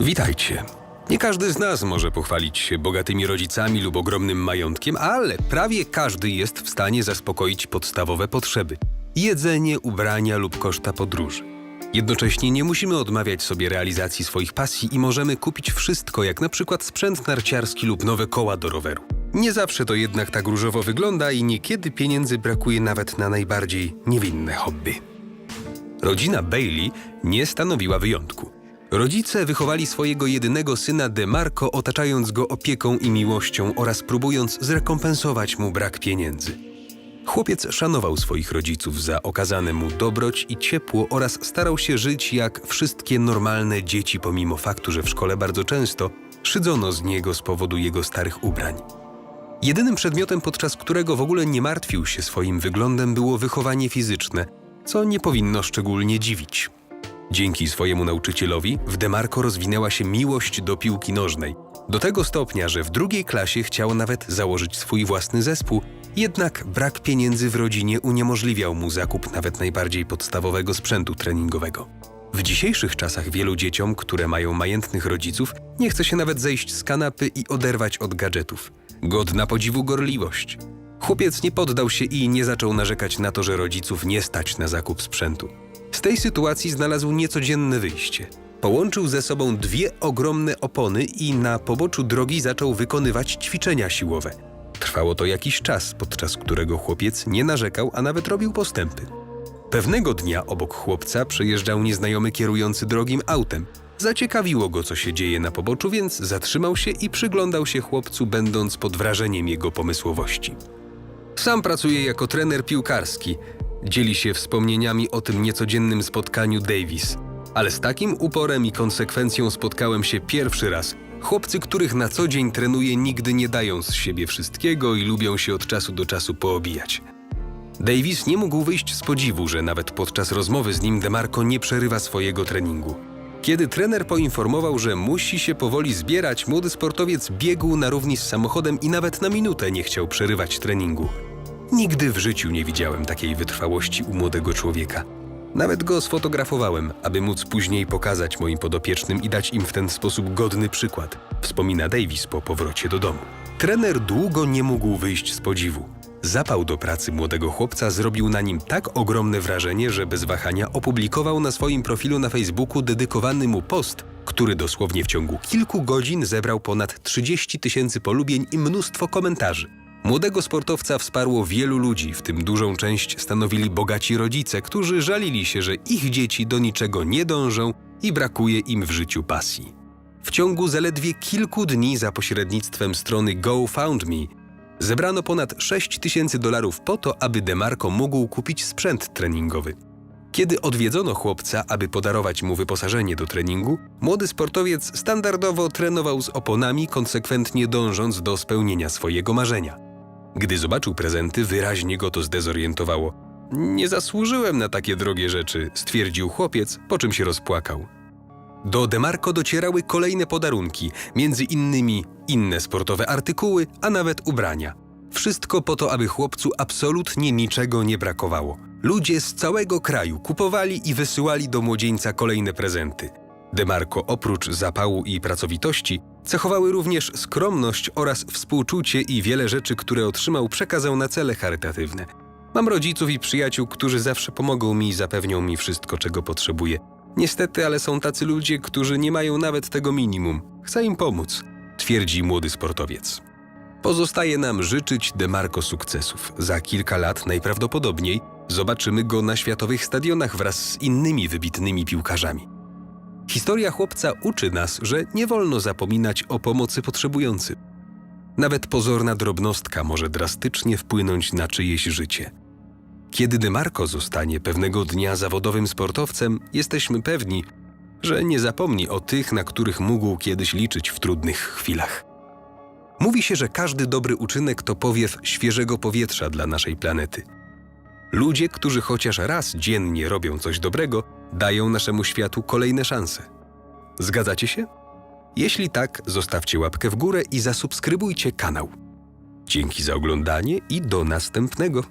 Witajcie. Nie każdy z nas może pochwalić się bogatymi rodzicami lub ogromnym majątkiem, ale prawie każdy jest w stanie zaspokoić podstawowe potrzeby: jedzenie, ubrania lub koszta podróży. Jednocześnie nie musimy odmawiać sobie realizacji swoich pasji i możemy kupić wszystko, jak na przykład sprzęt narciarski lub nowe koła do roweru. Nie zawsze to jednak tak różowo wygląda i niekiedy pieniędzy brakuje nawet na najbardziej niewinne hobby. Rodzina Bailey nie stanowiła wyjątku. Rodzice wychowali swojego jedynego syna DeMarco, otaczając go opieką i miłością oraz próbując zrekompensować mu brak pieniędzy. Chłopiec szanował swoich rodziców za okazane mu dobroć i ciepło oraz starał się żyć jak wszystkie normalne dzieci, pomimo faktu, że w szkole bardzo często szydzono z niego z powodu jego starych ubrań. Jedynym przedmiotem, podczas którego w ogóle nie martwił się swoim wyglądem, było wychowanie fizyczne, co nie powinno szczególnie dziwić. Dzięki swojemu nauczycielowi w Demarco rozwinęła się miłość do piłki nożnej. Do tego stopnia, że w drugiej klasie chciał nawet założyć swój własny zespół, jednak brak pieniędzy w rodzinie uniemożliwiał mu zakup nawet najbardziej podstawowego sprzętu treningowego. W dzisiejszych czasach wielu dzieciom, które mają majętnych rodziców, nie chce się nawet zejść z kanapy i oderwać od gadżetów. Godna podziwu gorliwość. Chłopiec nie poddał się i nie zaczął narzekać na to, że rodziców nie stać na zakup sprzętu. Z tej sytuacji znalazł niecodzienne wyjście. Połączył ze sobą dwie ogromne opony i na poboczu drogi zaczął wykonywać ćwiczenia siłowe. Trwało to jakiś czas, podczas którego chłopiec nie narzekał, a nawet robił postępy. Pewnego dnia obok chłopca przejeżdżał nieznajomy kierujący drogim autem. Zaciekawiło go, co się dzieje na poboczu, więc zatrzymał się i przyglądał się chłopcu, będąc pod wrażeniem jego pomysłowości. Sam pracuje jako trener piłkarski. Dzieli się wspomnieniami o tym niecodziennym spotkaniu Davis. Ale z takim uporem i konsekwencją spotkałem się pierwszy raz. Chłopcy, których na co dzień trenuję, nigdy nie dają z siebie wszystkiego i lubią się od czasu do czasu poobijać. Davis nie mógł wyjść z podziwu, że nawet podczas rozmowy z nim DeMarco nie przerywa swojego treningu. Kiedy trener poinformował, że musi się powoli zbierać, młody sportowiec biegł na równi z samochodem i nawet na minutę nie chciał przerywać treningu. Nigdy w życiu nie widziałem takiej wytrwałości u młodego człowieka. Nawet go sfotografowałem, aby móc później pokazać moim podopiecznym i dać im w ten sposób godny przykład, wspomina Davis po powrocie do domu. Trener długo nie mógł wyjść z podziwu. Zapał do pracy młodego chłopca zrobił na nim tak ogromne wrażenie, że bez wahania opublikował na swoim profilu na Facebooku dedykowany mu post, który dosłownie w ciągu kilku godzin zebrał ponad 30 tysięcy polubień i mnóstwo komentarzy. Młodego sportowca wsparło wielu ludzi, w tym dużą część stanowili bogaci rodzice, którzy żalili się, że ich dzieci do niczego nie dążą i brakuje im w życiu pasji. W ciągu zaledwie kilku dni za pośrednictwem strony GoFundMe zebrano ponad 6 tysięcy dolarów po to, aby DeMarco mógł kupić sprzęt treningowy. Kiedy odwiedzono chłopca, aby podarować mu wyposażenie do treningu, młody sportowiec standardowo trenował z oponami, konsekwentnie dążąc do spełnienia swojego marzenia. Gdy zobaczył prezenty, wyraźnie go to zdezorientowało. Nie zasłużyłem na takie drogie rzeczy, stwierdził chłopiec, po czym się rozpłakał. Do Demarco docierały kolejne podarunki, między innymi inne sportowe artykuły, a nawet ubrania. Wszystko po to, aby chłopcu absolutnie niczego nie brakowało. Ludzie z całego kraju kupowali i wysyłali do młodzieńca kolejne prezenty. Demarco oprócz zapału i pracowitości cechowały również skromność oraz współczucie i wiele rzeczy, które otrzymał, przekazał na cele charytatywne. Mam rodziców i przyjaciół, którzy zawsze pomogą mi i zapewnią mi wszystko, czego potrzebuję. Niestety, ale są tacy ludzie, którzy nie mają nawet tego minimum. Chcę im pomóc, twierdzi młody sportowiec. Pozostaje nam życzyć Demarco sukcesów. Za kilka lat najprawdopodobniej zobaczymy go na światowych stadionach wraz z innymi wybitnymi piłkarzami. Historia chłopca uczy nas, że nie wolno zapominać o pomocy potrzebującym. Nawet pozorna drobnostka może drastycznie wpłynąć na czyjeś życie. Kiedy DeMarco zostanie pewnego dnia zawodowym sportowcem, jesteśmy pewni, że nie zapomni o tych, na których mógł kiedyś liczyć w trudnych chwilach. Mówi się, że każdy dobry uczynek to powiew świeżego powietrza dla naszej planety. Ludzie, którzy chociaż raz dziennie robią coś dobrego, dają naszemu światu kolejne szanse. Zgadzacie się? Jeśli tak, zostawcie łapkę w górę i zasubskrybujcie kanał. Dzięki za oglądanie i do następnego.